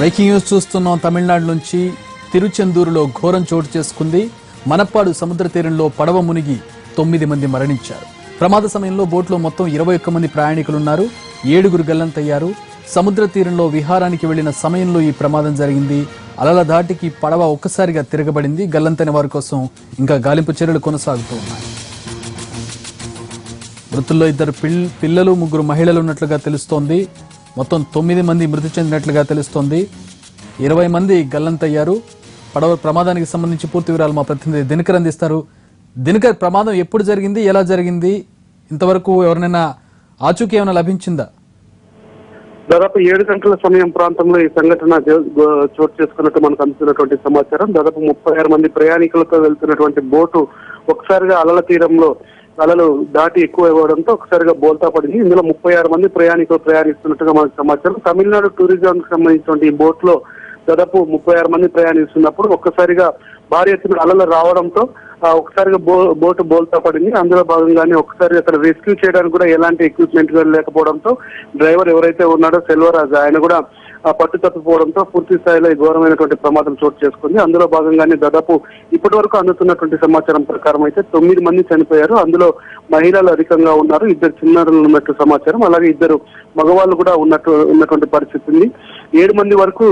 Breaking news చూస్తున్నాం. తమిళనాడు నుంచి తిరుచెందూరులో ఘోరం చోటు చేసుకుంది. మనప్పాడు సముద్ర తీరంలో పడవ మునిగి తొమ్మిది మంది మరణించారు. ప్రమాద సమయంలో బోట్లో మొత్తం ఇరవై ఒక్క మంది ప్రయాణికులున్నారు. ఏడుగురు గల్లంతయ్యారు. సముద్ర తీరంలో విహారానికి వెళ్ళిన సమయంలో ఈ ప్రమాదం జరిగింది. అలల దాటికి పడవ ఒక్కసారిగా తిరగబడింది. గల్లంతైన వారి కోసం ఇంకా గాలింపు చర్యలు కొనసాగుతూ ఉన్నాయి. మృతుల్లో ఇద్దరు పిల్ పిల్లలు ముగ్గురు మహిళలు ఉన్నట్లుగా తెలుస్తోంది. మొత్తం తొమ్మిది మంది మృతి చెందినట్లుగా తెలుస్తోంది. ఇరవై మంది గల్లంతయ్యారు. పడవ ప్రమాదానికి సంబంధించి పూర్తి వివరాలు మా ప్రతినిధి దినకర్ అందిస్తారు. దినకర్ ప్రమాదం ఎప్పుడు జరిగింది? ఎలా జరిగింది? ఇంతవరకు ఎవరినైనా ఆచూకీ ఏమైనా లభించిందా? దాదాపు ఏడు గంటల సమయం ప్రాంతంలో ఈ సంఘటన చోటు చేసుకున్నట్టు మనకు అందుతున్నటువంటి సమాచారం. దాదాపు ముప్పై ఆరు మంది ప్రయాణికులతో వెళ్తున్నటువంటి బోటు ఒకసారిగా అలల తీరంలో అలలు దాటి ఎక్కువ ఇవ్వడంతో ఒకసారిగా బోల్తా పడింది. ఇందులో ముప్పై ఆరు మంది ప్రయాణికులు ప్రయాణిస్తున్నట్టుగా మనకు సమాచారం. తమిళనాడు టూరిజం కి సంబంధించినటువంటి ఈ బోట్లో దాదాపు ముప్పై ఆరు మంది ప్రయాణిస్తున్నప్పుడు ఒక్కసారిగా భారీ ఎత్తున అలలు రావడంతో ఆ, ఒకసారిగా బో బోటు బోల్తా పడింది. అందులో భాగంగానే ఒకసారి అక్కడ రెస్క్యూ చేయడానికి కూడా ఎలాంటి ఎక్విప్మెంట్ లేకపోవడంతో డ్రైవర్ ఎవరైతే ఉన్నాడో సెల్వరాజు ఆయన కూడా పట్టు తప్పిపోవడంతో పూర్తి స్థాయిలో ఈ ఘోరమైనటువంటి ప్రమాదం చోటు చేసుకుంది. అందులో భాగంగానే దాదాపు ఇప్పటి వరకు అందుతున్నటువంటి సమాచారం ప్రకారం అయితే తొమ్మిది మంది చనిపోయారు. అందులో మహిళలు అధికంగా ఉన్నారు. ఇద్దరు చిన్నారులు ఉన్నట్టు సమాచారం. అలాగే ఇద్దరు మగవాళ్ళు కూడా ఉన్నట్టు ఉన్నటువంటి పరిస్థితి ఉంది. ఏడు మంది వరకు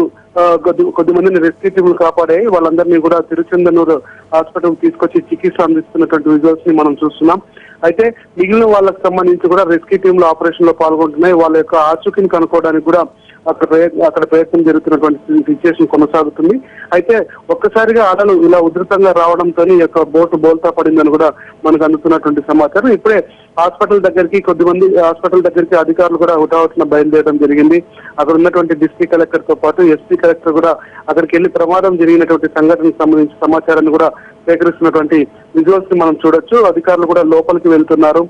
కొద్ది కొద్ది మందిని రెస్క్యూ టీములు కాపాడాయి. వాళ్ళందరినీ కూడా తిరుచందనూరు హాస్పిటల్ తీసుకొచ్చి చికిత్స అందిస్తున్నటువంటి విజువల్స్ని మనం చూస్తున్నాం. అయితే మిగిలిన వాళ్ళకి సంబంధించి కూడా రెస్క్యూ టీంలు ఆపరేషన్లో పాల్గొంటున్నాయి. వాళ్ళ యొక్క ఆచూకీని కనుక్కోవడానికి కూడా అక్కడ ప్రయత్నం అక్కడ ప్రయత్నం జరుగుతున్నటువంటి సిచ్యుయేషన్ కొనసాగుతుంది. అయితే ఒక్కసారిగా అలలు ఇలా ఉధృతంగా రావడంతో ఈ యొక్క బోటు బోల్తా పడిందని కూడా మనకు అందుతున్నటువంటి సమాచారం. ఇప్పుడే హాస్పిటల్ దగ్గరికి కొద్దిమంది హాస్పిటల్ దగ్గరికి అధికారులు కూడా హుటాహుటిన బయలుదేరడం జరిగింది. అక్కడ ఉన్నటువంటి డిస్ట్రిక్ట్ కలెక్టర్తో పాటు ఎస్పీ కలెక్టర్ కూడా అక్కడికి వెళ్ళి ప్రమాదం జరిగినటువంటి సంఘటనకు సంబంధించిన సమాచారాన్ని కూడా సేకరిస్తున్నటువంటి విజువల్స్ని మనం చూడొచ్చు. అధికారులు కూడా లోపలికి వెళ్తున్నారు.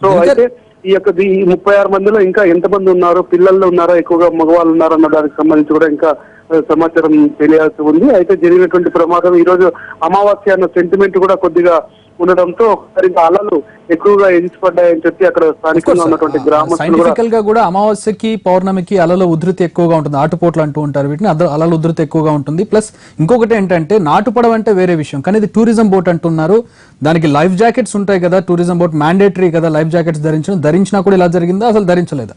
సో అయితే ఈ యొక్క ఈ ముప్పై ఆరు మందిలో ఇంకా ఎంతమంది ఉన్నారు పిల్లలు ఉన్నారా ఎక్కువగా మగవాళ్ళు ఉన్నారా అన్న దానికి సంబంధించి కూడా ఇంకా సమాచారం తెలియాల్సి ఉంది. అయితే జరిగినటువంటి ప్రమాదం ఈ రోజు అమావాస్య అన్న సెంటిమెంట్ కూడా కొద్దిగా ఉండడంతో ఒకసారి అలలు ఎక్కువగా ఎగిసిపడ్డాయని చెప్పి అక్కడ స్థానికంగా ఉన్నటువంటి గ్రామస్తులు గా కూడా అమావాస్యకి పౌర్ణమికి అలల ఉధృతి ఎక్కువగా ఉంటుంది. ఆటుపోట్లు అంటూ ఉంటారు వీటిని. అలల ఉధృతి ఎక్కువగా ఉంటుంది. ప్లస్ ఇంకొకటి ఏంటంటే నాటుపడవ అంటే వేరే విషయం. కానీ ఇది టూరిజం బోట్ అంటున్నారు. దానికి లైఫ్ జాకెట్స్ ఉంటాయి కదా టూరిజం బోట్ మ్యాండేటరీ కదా లైఫ్ జాకెట్స్ ధరించడం. ధరించినా కూడా ఇలా జరిగిందా? అసలు ధరించలేదా?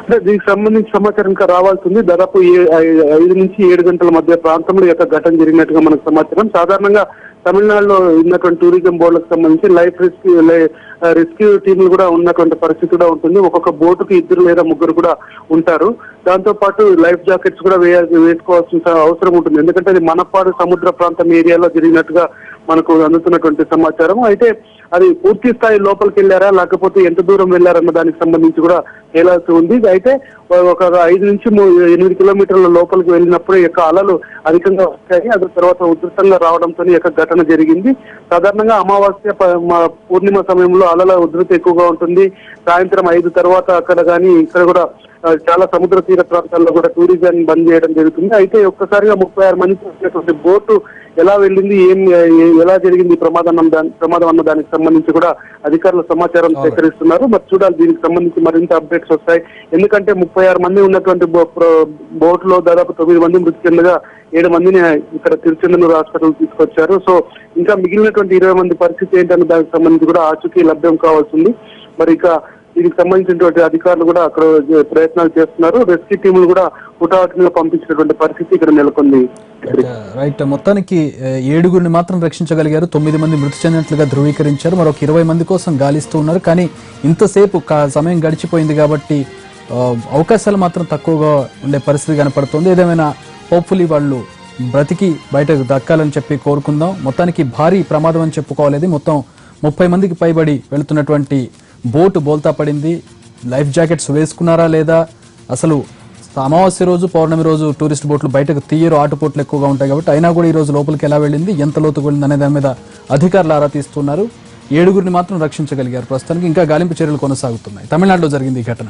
అంటే దీనికి సంబంధించి సమాచారం ఇంకా రావాల్సి ఉంది. దాదాపు ఐదు నుంచి ఏడు గంటల మధ్య ప్రాంతంలో యొక్క ఘటన జరిగినట్టుగా మనకు సమాచారం. సాధారణంగా తమిళనాడులో ఉన్నటువంటి టూరిజం బోర్డులకు సంబంధించి లైఫ్ రెస్క్యూ రెస్క్యూ టీంలు కూడా ఉన్నటువంటి పరిస్థితి కూడా ఉంటుంది. ఒక్కొక్క బోటుకి ఇద్దరు లేదా ముగ్గురు కూడా ఉంటారు. దాంతో పాటు లైఫ్ జాకెట్స్ కూడా వేయాల్సి వేసుకోవాల్సిన అవసరం ఉంటుంది. ఎందుకంటే అది మనపాడు సముద్ర ప్రాంతం ఏరియాలో జరిగినట్టుగా మనకు అందుతున్నటువంటి సమాచారం అయితే అది పూర్తి స్థాయి లోపలికి వెళ్ళారా లేకపోతే ఎంత దూరం వెళ్ళారన్న దానికి సంబంధించి కూడా తేలాల్సి ఉంది. అయితే ఒక ఐదు నుంచి ఎనిమిది కిలోమీటర్ల లోపలికి వెళ్ళినప్పుడు యొక్క అలలు అధికంగా వస్తాయి. అది తర్వాత ఉధృతంగా రావడంతో యొక్క ఘటన జరిగింది. సాధారణంగా అమావాస్య పూర్ణిమ సమయంలో అలల ఉధృతి ఎక్కువగా ఉంటుంది. సాయంత్రం ఐదు తర్వాత అక్కడ కానీ ఇక్కడ కూడా చాలా సముద్ర తీర ప్రాంతాల్లో కూడా టూరిజం బంద్ చేయడం జరుగుతుంది. అయితే ఒక్కసారిగా ముప్పై ఆరు మంది బోటు ఎలా వెళ్ళింది ఏం ఎలా జరిగింది ప్రమాదం ప్రమాదం అన్న దానికి సంబంధించి కూడా అధికారులు సమాచారం సేకరిస్తున్నారు. మరి చూడాలి దీనికి సంబంధించి మరింత అప్డేట్స్ వస్తాయి. ఎందుకంటే ముప్పై ఆరు మంది ఉన్నటువంటి బోట్లో దాదాపు తొమ్మిది మంది మృతి చెందగా ఏడు మందిని ఇక్కడ తిరుచెందనూరు హాస్పిటల్ తీసుకొచ్చారు. సో ఇంకా మిగిలినటువంటి ఇరవై మంది పరిస్థితి ఏంటన్న దానికి సంబంధించి కూడా ఆచూకీ లభ్యం కావాల్సింది మరి ఇక దీనికి సంబంధించినటువంటి అధికారులు కూడా అక్కడ ప్రయత్నాలు చేస్తున్నారు. రెస్క్యూ టీములు కూడా హుటాహుటిగా పంపించినటువంటి పరిస్థితి ఇక్కడ నెలకొంది. రైట్ uh, మొత్తానికి uh, ఏడుగురిని మాత్రం రక్షించగలిగారు. తొమ్మిది మంది మృతి చెందినట్లుగా ధృవీకరించారు. మరొక ఇరవై మంది కోసం గాలిస్తూ ఉన్నారు. కానీ ఇంతసేపు సమయం గడిచిపోయింది కాబట్టి uh, అవకాశాలు మాత్రం తక్కువగా ఉండే పరిస్థితి కనపడుతుంది. ఏదేమైనా హోప్ఫుల్లీ వాళ్ళు బ్రతికి బయటకు దక్కాలని చెప్పి కోరుకుందాం. మొత్తానికి భారీ ప్రమాదం అని చెప్పుకోవాలి మొత్తం ముప్పై మందికి పైబడి వెళుతున్నటువంటి బోటు బోల్తా పడింది. లైఫ్ జాకెట్స్ వేసుకున్నారా లేదా? అసలు అమావాస్య రోజు పౌర్ణమి రోజు టూరిస్ట్ బోట్లు బయటకు తీయరు ఆటుపోట్లు ఎక్కువగా ఉంటాయి కాబట్టి అయినా కూడా ఈ రోజు లోపలికి ఎలా వెళ్ళింది ఎంత లోతుకు వెళ్ళింది అనే దాని మీద అధికారులు ఆరా తీస్తున్నారు. ఏడుగురిని మాత్రం రక్షించగలిగారు. ప్రస్తుతానికి ఇంకా గాలింపు చర్యలు కొనసాగుతున్నాయి. తమిళనాడులో జరిగింది ఈ ఘటన.